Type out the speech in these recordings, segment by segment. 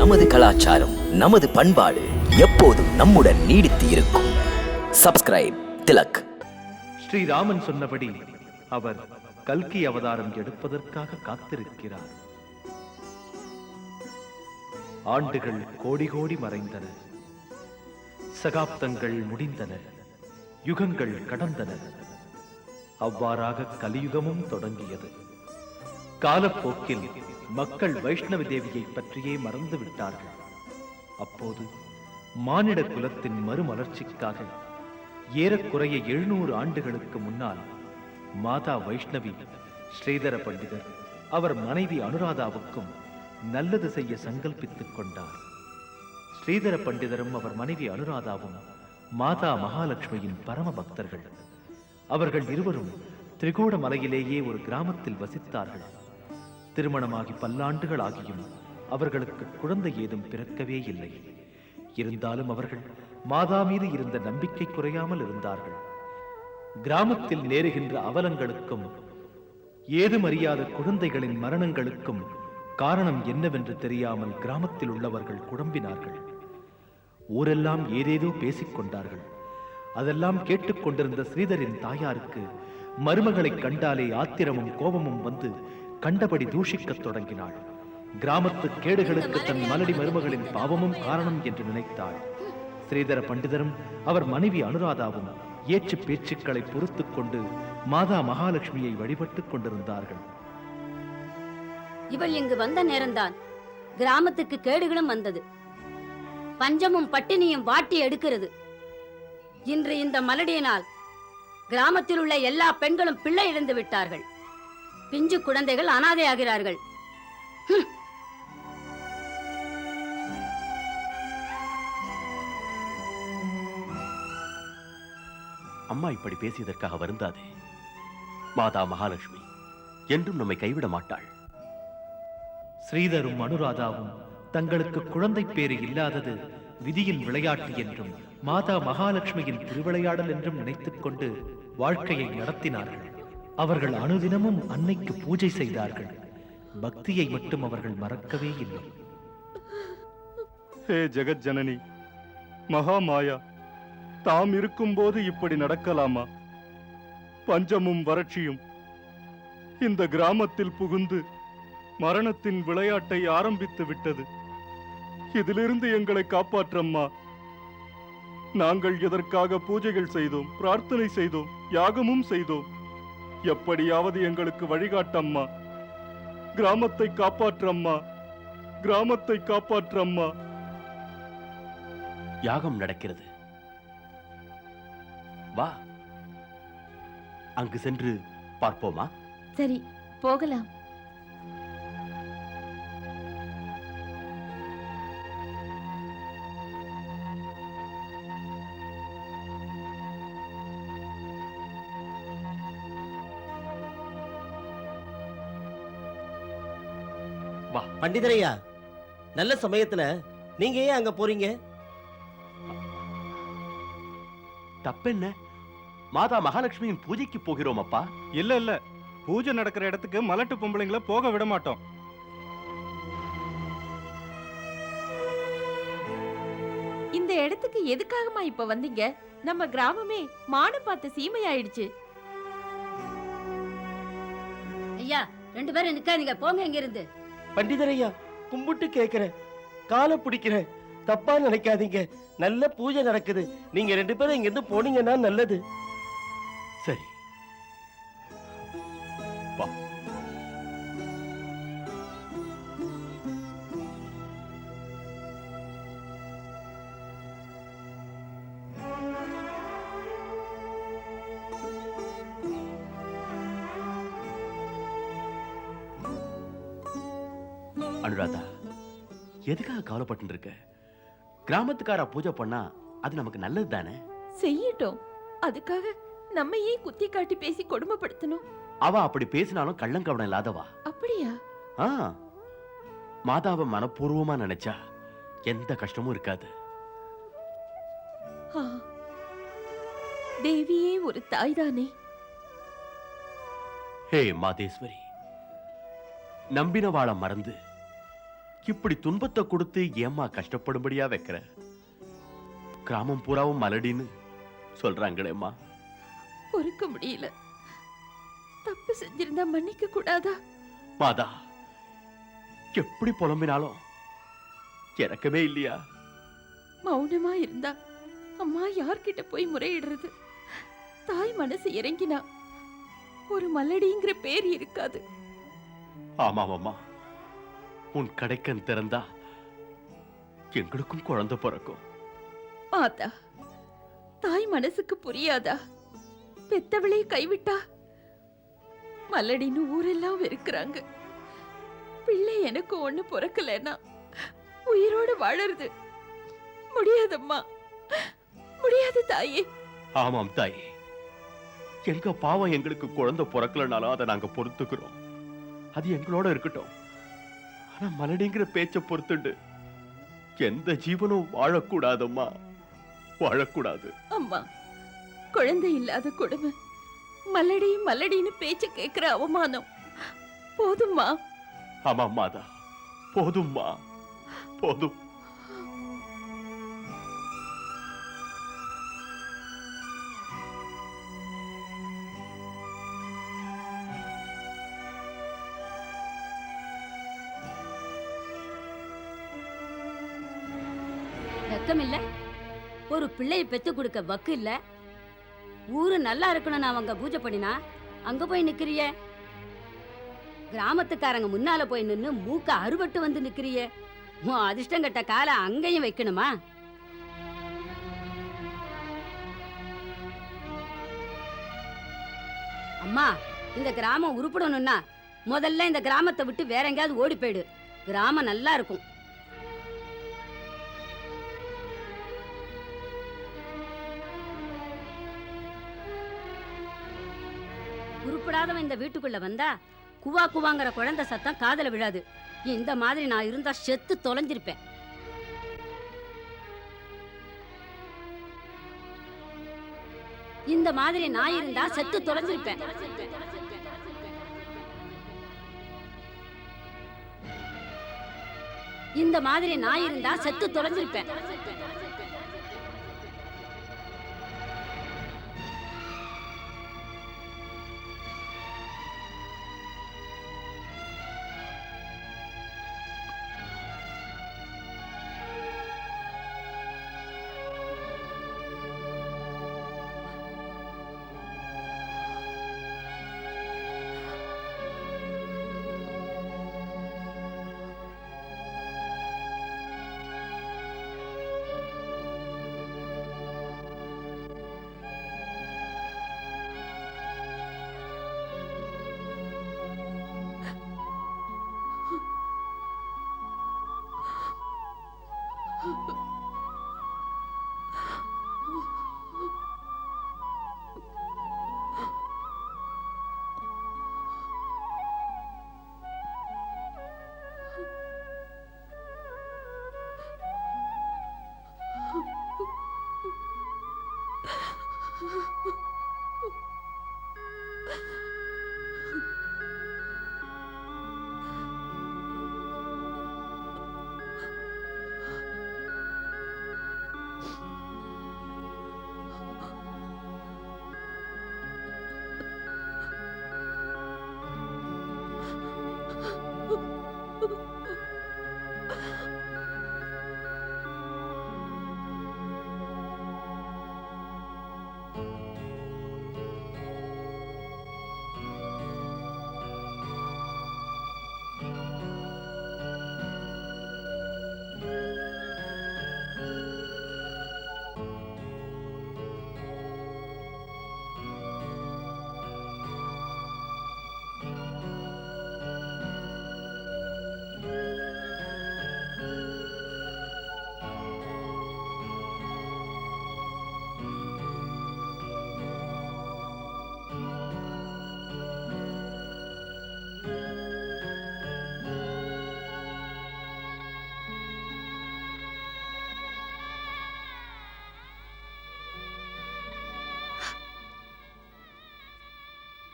நமது கலாச்சாரம் நமது பண்பாடு எப்போதும் நம்முடன் நீடித்து இருக்கும். சப்ஸ்கிரைப் திலக். ஸ்ரீராமன் சொன்னபடி அவர் கல்கி அவதாரம் எடுப்பதற்காக காத்திருக்கிறார். ஆண்டுகள் கோடி கோடி மறைந்தன. சகாப்தங்கள் முடிந்தன. யுகங்கள் கடந்தன. அவ்வாறாக கலியுகமும் தொடங்கியது. காலப்போக்கில் மக்கள் வைஷ்ணவ தேவியை பற்றியே மறந்து விட்டார்கள் அப்போது மானிட குலத்தின் மறுமலர்ச்சிக்காக ஏறக்குறைய எழுநூறு ஆண்டுகளுக்கு முன்னால் மாதா வைஷ்ணவி ஸ்ரீதர பண்டிதர் அவர் மனைவி அனுராதாவுக்கும் நல்லது செய்ய சங்கல்பித்துக் கொண்டார். ஸ்ரீதர பண்டிதரும் அவர் மனைவி அனுராதாவும் மாதா மகாலட்சுமியின் பரம பக்தர்கள். அவர்கள் இருவரும் திரிகோண மலையிலேயே ஒரு கிராமத்தில் வசித்தார்கள். திருமணமாகி பல்லாண்டுகள் ஆகியும் அவர்களுக்கு குழந்தை ஏதும் பிறக்கவே இல்லை. இருந்தாலும் அவர்கள் மாதா மீது இருந்த நம்பிக்கை குறையாமல் இருந்தார்கள். கிராமத்தில் நேருகின்ற அவலங்களுக்கும் ஏதுமறியாத குழந்தைகளின் மரணங்களுக்கும் காரணம் என்னவென்று தெரியாமல் கிராமத்தில் உள்ளவர்கள் குழம்பினார்கள். ஊரெல்லாம் ஏதேதோ பேசிக் கொண்டார்கள். அதெல்லாம் கேட்டுக்கொண்டிருந்த ஸ்ரீதரின் தாயாருக்கு மருமகளைக் கண்டாலே ஆத்திரமும் கோபமும் வந்து கண்டபடி தூஷிக்கத் தொடங்கினாள். கிராமத்து கேடுகளுக்கு தன் மலடி மருமகளின் பாவமும் காரணம் என்று நினைத்தாள். ஸ்ரீதர பண்டிதரும் அவர் மனைவி அனுராதாவும் ஏச்சு பேச்சுக்களை பொறுத்துக் கொண்டு மாதா மகாலட்சுமியை வழிபட்டுக் கொண்டிருந்தார்கள். இவள் இங்கு வந்த நேரம்தான் கிராமத்துக்கு கேடுகளும் வந்தது. பஞ்சமும் பட்டினியும் வாட்டி எடுக்கிறது. இன்று இந்த மலடியினால் கிராமத்தில் உள்ள எல்லா பெண்களும் பிள்ளை இழந்து விட்டார்கள். பிஞ்சு குழந்தைகள் அனாதையாகிறார்கள். அம்மா இப்படி பேசியதற்காக வருந்தாதே. மாதா மகாலட்சுமி என்றும் நம்மை கைவிட மாட்டாள். ஸ்ரீதரும் அனுராதாவும் தங்களுக்கு குழந்தை பேறு இல்லாதது விதியின் விளையாட்டு என்றும் மாதா மகாலட்சுமியின் திருவிளையாடல் என்றும் நினைத்துக் கொண்டு வாழ்க்கையை நடத்தினார்கள். அவர்கள் அனுதினமும் அன்னைக்கு பூஜை செய்தார்கள். பக்தியை மட்டும் அவர்கள் மறக்கவே இல்லை. ஹே ஜெகத் ஜனனி மகாமாயா தாம் இருக்கும்போது இப்படி நடக்கலாமா? பஞ்சமும் வறட்சியும் இந்த கிராமத்தில் புகுந்து மரணத்தின் விளையாட்டை ஆரம்பித்து விட்டது. இதிலிருந்து எங்களை காப்பாற்றம்மா. நாங்கள் இதற்காக பூஜைகள் செய்தோம் பிரார்த்தனை செய்தோம் யாகமும் செய்தோம். எப்படியாவது எங்களுக்கு வழிகாட்டம்மா. கிராமத்தை காப்பாற்றம்மா. கிராமத்தை காப்பாற்றம்மா. யாகம் நடக்கிறது. வா. அங்கு சென்று பார்ப்போமா? சரி போகலாம். பண்டிதரையா? நல்ல சமயத்துல நீங்க ஏன் அங்க போறீங்க? தப்பென்ன? மாதா மகாலட்சுமியின் பூஜைக்கு போகிறோம் அப்பா இல்ல இல்ல. பூஜை நடக்கிற இடத்துக்கு மலட்டு பொம்பளைங்களை போக விட மாட்டோம். இந்த இடத்துக்கு எதுக்காகமா இப்ப வந்தீங்க? நம்ம கிராமமே மாடு பார்த்த சீமை ஆயிடுச்சு ஐயா ரெண்டு பேரும் நிக்காதீங்க. போங்க இங்கிருந்து. பண்டிதரையா கும்பிட்டு கேக்குறேன் காலை பிடிக்கிறேன். தப்பா நினைக்காதீங்க. நல்ல பூஜை நடக்குது. நீங்க ரெண்டு பேரும் இங்க இருந்து போனீங்கன்னா நல்லது. சரி. வா. எதுக்காக கவலைப்பட்டு இருக்க கிராமத்துக்காரா பூஜை பண்ணா அது நமக்கு நல்லது தானே செய்யட்டும். அதுக்காக நம்ம ஏன் குத்தி காட்டி பேசி கொடுமைப்படுத்தணும்? அவ அப்படி பேசினாலும் கள்ளங்கவனம் இல்லாதவா? அப்படியா? ஆ. மாதாவை மனப்பூர்வமா நினைச்சா எந்த கஷ்டமும் இருக்காது. தேவியே ஒரு தாய்தானே? ஹே மாதேஸ்வரி. நம்பின வாழ மறந்து இப்படி துன்பத்தை கொடுத்து ஏம்மா கஷ்டப்படும்படியா வைக்கிற? கிராமம் பூராவும் மலடின்னு சொல்றாங்களேம்மா. பொறுக்க முடியல. தப்பு செஞ்சிருந்தா மன்னிக்க கூடாதா? மாதா எப்படி புலம்பினாலும் இறக்கவே இல்லையா? மௌனமா இருந்தா அம்மா யார்கிட்ட போய் முறையிடுறது? தாய் மனசு இறங்கினா ஒரு மல்லடிங்கிற பேர் இருக்காது. ஆமாம் அம்மா. உன் கடைக்கன் திறந்தா எங்களுக்கும் குழந்தை பிறக்கும். மாதா தாய் மனசுக்கு புரியாதா? பெத்தவளே கைவிட்டா? மல்லடின்னு ஊரெல்லாம் வெறுக்கிறாங்க. பிள்ளை எனக்கு ஒண்ணு பிறக்கலன்னா உயிரோடு வாழறது முடியாதம்மா. முடியாது தாயே. ஆமாம் தாயே. எங்க பாவம் எங்களுக்கு குழந்தை பிறக்கலனாலும் அதை நாங்க பொறுத்துக்கிறோம். அது எங்களோட இருக்கட்டும். ஆனா மலடிங்கிற பேச்ச பொறுத்துண்டு. எந்த ஜீவனும் வாழக்கூடாதம்மா. வாழக்கூடாது. அம்மா குழந்தை இல்லாத கொடுமை. மல்லடி மல்லடின்னு பேச்ச கேக்குற அவமானம். போதும்மா. ஆமாம் மாதா. போதும்மா. போதும். பிள்ளையை பெத்து கொடுக்க வக்கு இல்ல? ஊரு நல்லா இருக்கணும்னு அவங்க பூஜை பண்ணினா அங்க போய் நிக்கிறியே? கிராமத்துக்காரங்க முன்னால போய் நின்னு மூக்க அறுபட்டு வந்து நிக்கிறியே? உன் அதிர்ஷ்டம் கட்ட காலை அங்கேயும் வைக்கணுமா? அம்மா இந்த கிராமம் உருப்படணும்னா முதல்ல இந்த கிராமத்தை விட்டு வேற எங்கேயாவது ஓடி போயிடு. கிராமம் நல்லா இருக்கும். உருப்படாதவன் இந்த வீட்டுக்குள்ள வந்தா குவா குவாங்கிற குழந்தை சத்தம் காதுல விழாது. இந்த மாதிரி நான் இருந்தா செத்து தொலைஞ்சிருப்பேன். இந்த மாதிரி நான் இருந்தா செத்து தொலைஞ்சிருப்பேன். இந்த மாதிரி நான் இருந்தா செத்து தொலைஞ்சிருப்பேன். 了。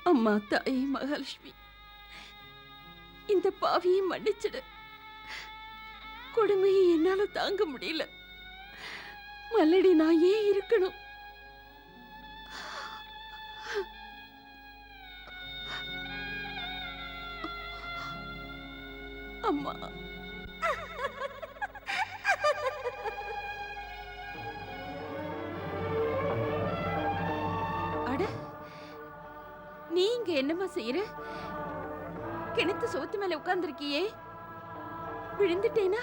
அம்மா தாயே மகாலட்சுமி. இந்த பாவியை மன்னிச்சிடு. கொடுமையை என்னால தாங்க முடியல. மல்லடி நான் ஏன் இருக்கணும்? அம்மா. என்னம்மா செய்யற? கிணத்து சோத்து மேல உட்கார்ந்துருக்கியே. விழுந்துட்டேனா?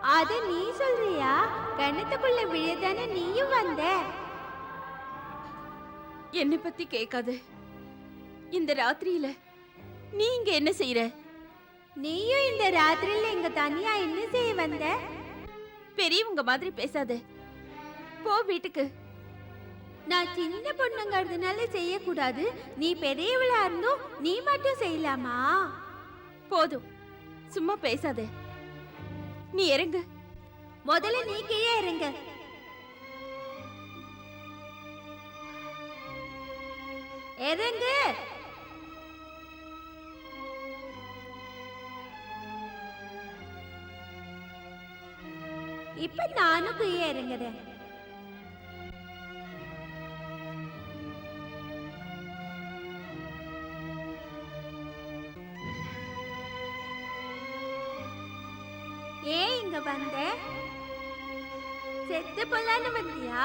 அத நீ சொல்றியா? கிணத்துக்குள்ள விழுதானே நீயும் வந்த? என்னை பத்தி கேட்காத. இந்த ராத்திரியில நீ இங்க என்ன செய்யற நீயும் இந்த ராத்திரியில இங்க தனியா என்ன செய்ய வந்த? பெரியவங்க மாதிரி பேசாத. போ வீட்டுக்கு. நான் சின்ன பொண்ணுங்கிறதுனால செய்யக்கூடாது. நீ பெரியவளா இருந்தும் நீ மட்டும் செய்யலாமா? போதும். சும்மா பேசாத. நீ இறங்கு. முதல்ல நீ கீழே இறங்க. இறங்கு. இப்ப நானும் கீழே இறங்குறேன். இங்க வந்த. செத்து போலான்னு வந்தியா?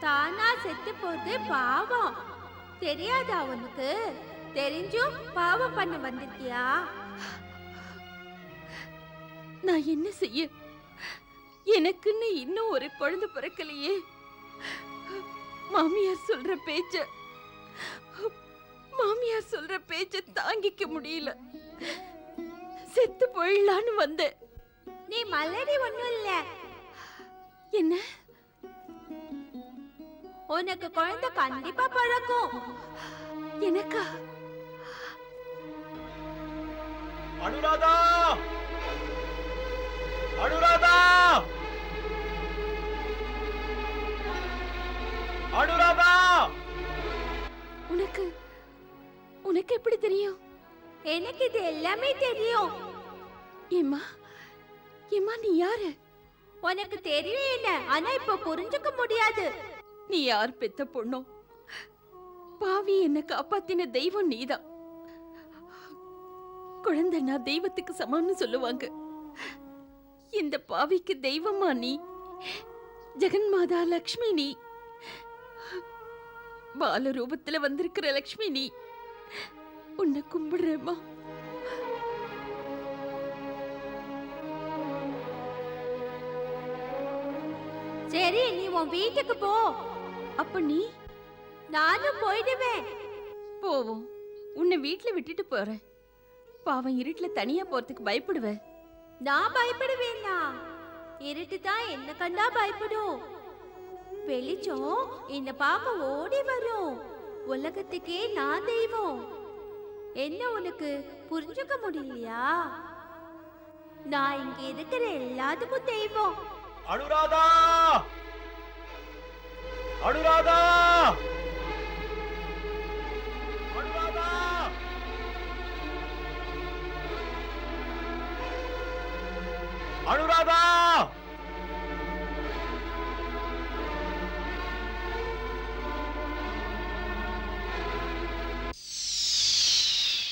தானா செத்து போறது பாவம். தெரியாதா உனக்கு? தெரிஞ்சும் பாவம் பண்ண வந்திருக்கியா? நான் என்ன செய்ய? எனக்குன்னு இன்னும் ஒரு குழந்தை பிறக்கலையே. மாமியார் சொல்ற பேச்ச மாமியார் சொல்ற பேச்ச தாங்கிக்க முடியல. செத்து போயிடலான்னு வந்தேன். நீ மலடி ஒண்ணும் இல்ல. என்ன? உனக்கு குழந்தை கண்டிப்பா பிறக்கும். எனக்கா? அனுராதா! அனுராதா! அனுராதா! உனக்கு உனக்கு எப்படி தெரியும்? எனக்கு இது எல்லாமே தெரியும். ஏம்மா? ஏம்மா நீ யாரு? உனக்கு தெரியும் என்ன ஆனா இப்ப புரிஞ்சுக்க முடியாது. நீ யார் பெத்த பொண்ணோ? பாவி என்ன காப்பாத்தின தெய்வம் நீதான். குழந்தை நான் தெய்வத்துக்கு சமம்னு சொல்லுவாங்க. இந்த பாவிக்கு தெய்வமா நீ? ஜெகன்மாதா லக்ஷ்மி நீ? பால ரூபத்துல வந்திருக்கிற லக்ஷ்மி நீ? உன்னை கும்பிடுறேம்மா. சரி நீ உன் வீட்டுக்கு போ. அப்ப நீ? நானும் போயிடுவேன். போவோம். உன்னை வீட்ல விட்டுட்டு போறேன். பாவம் இருட்டுல தனியா போறதுக்கு பயப்படுவேன் நான் பயப்படுவேனா இருட்டு தான் என்ன கண்டா பயப்படும். வெளிச்சம் என்ன பார்க்க ஓடி வரும். உலகத்துக்கே நான் தெய்வம். என்ன உனக்கு? புரிஞ்சுக்க முடியலையா? நான் இங்க இருக்கிற எல்லாத்துக்கும் தெய்வம். அனுராதா! அனுராதா! அனுராதா!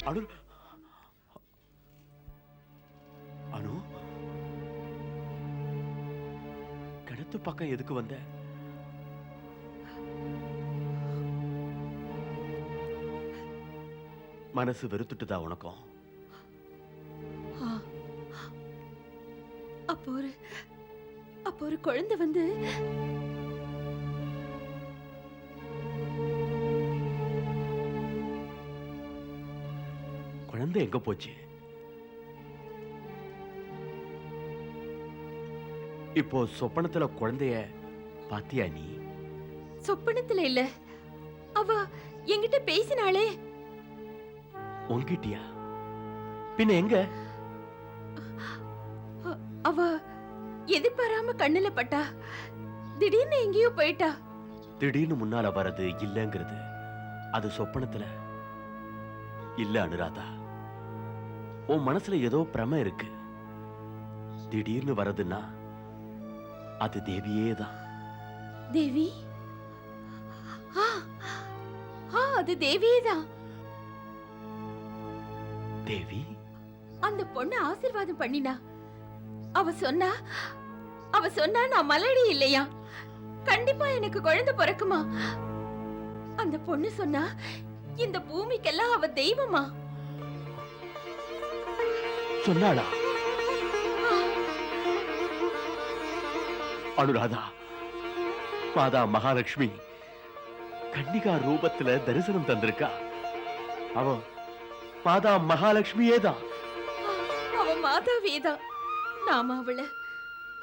அனு அனு? கிணத்து பக்கம் எதுக்கு வந்த? மனசு வெறுத்துட்டுதா உனக்கும்? அப்போ ஒரு அப்போ ஒரு குழந்தை வந்து குழந்தை எங்க போச்சு? இப்போ சொப்பனத்துல குழந்தைய பாத்தியா நீ? சொப்பனத்துல இல்ல. அவ என்கிட்ட பேசினாளே. உன்கிட்டயா? பின்ன எங்க? அவ எதிர்பாராம கண்ணுல பட்டா. திடீர்னு எங்கேயோ போயிட்டா. திடீர்னு முன்னால வர்றது இல்லைங்கிறது அது சொப்பனத்துல. இல்ல அனுராதா. உன் மனசுல ஏதோ பிரம இருக்கு. திடீர்னு வரதுன்னா அது தேவியே தான். தேவி? ஆ ஆ அது தேவியேதான் தேவி? அந்த பொண்ணு ஆசீர்வாதம் பண்ணினா அவ சொன்னா அவ சொன்னா நான் மலடி இல்லையா? கண்டிப்பா எனக்கு குழந்தை பிறக்குமா? அந்த பொண்ணு சொன்னா இந்த பூமிக்கெல்லாம் அவ தெய்வமா? சொன்னாளா? அனுராதா மாதா மகாலட்சுமி கன்னிகா ரூபத்துல தரிசனம் தந்திருக்கா. அவ மாதா மகாலட்சுமியே தான் அவ மாதாவேதா நாம அவள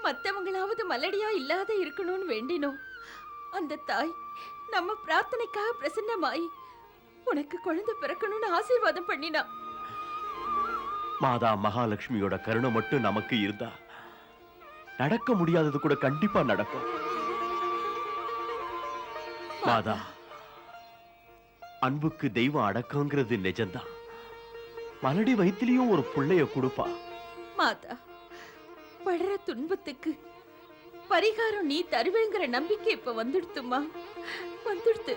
மத்தவங்களாவது மலடியா இல்லாத இருக்கணும்னு வேண்டினோம். அந்த தாய் நம்ம பிரார்த்தனைக்காக பிரசன்னமாயி உனக்கு குழந்தை பிறக்கணும்னு ஆசீர்வாதம் பண்ணினா. மாதா மகாலட்சுமியோட கருணை மட்டும் நமக்கு இருந்தா நடக்க முடியாதது கூட கண்டிப்பா நடக்கும். மாதா அன்புக்கு தெய்வம் அடக்கங்கிறது நிஜம்தான். மலடி வயிற்றுலயும் ஒரு புள்ளைய கொடுப்பா. மாதா படுற துன்பத்துக்கு பரிகாரம் நீ தருவேங்கிற நம்பிக்கை இப்ப வந்துடுத்துமா வந்துடுத்து.